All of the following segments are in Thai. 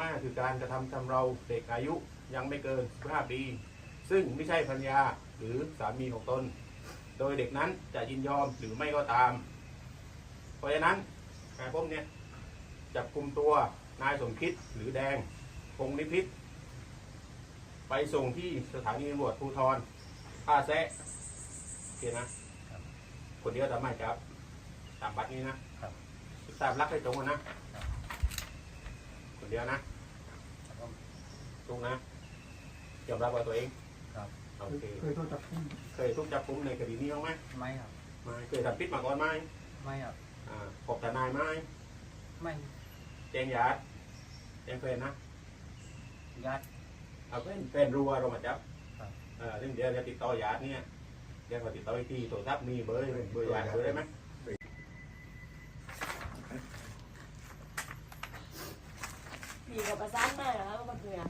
มากคือการกระทำชำเราเด็กอายุยังไม่เกิน 15 ปี ซึ่งไม่ใช่ภรรยาหรือสามีของตน โดยเด็กนั้นจะยินยอมหรือไม่ก็ตาม เพราะฉะนั้นการพบเนี่ยจับกลุ่มตัวนายสมคิดหรือแดงพงนิพิษไปส่งที่สถานีตำรวจภูธรท่าแซะโอเคนะ คนเดียวทำไมครับตามบัตรนี้นะครับตามรักให้ตรงกันนะคน เดียวนะตรงนะยอมรับว่าตัวเองครับ โอเค เคยโทษจับกุมเคยถูกจับกุมในคดีนี้บ้างไหมไม่ครับไม่เคยทำพิษมาก่อนไหมไม่ครับอ่าพบทนายไหมไม่แจ้งญาติแจ้งแฟนนะญาติเอาแฟนแฟนรู้ว่าเรามาจับครับเออซึ่งเดี๋ยวจะติดต่อญาติเนี่ยเดี๋ยวเขาติดต่ออีกทีโทรศัพท์มีเบอร์เบอร์ญาติเบอร์ได้ไหม ผีกับประสานมากนะครับมันเพื่อน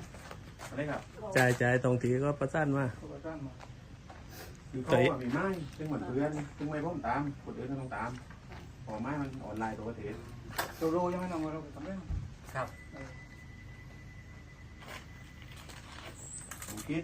อะไรครับจ่ายจ่ายตรงทีก็ประสานมาเขาก็จ้างมาคือเขาอะมีไม้ซึ่งเหมือนเพื่อนซึ่งไม่พ้มตามคนอื่นก็ต้องตามพอไม้มันออนไลน์ตัวประเทศเราโรยังไม่น้องเราไปทำได้ครับผมคิด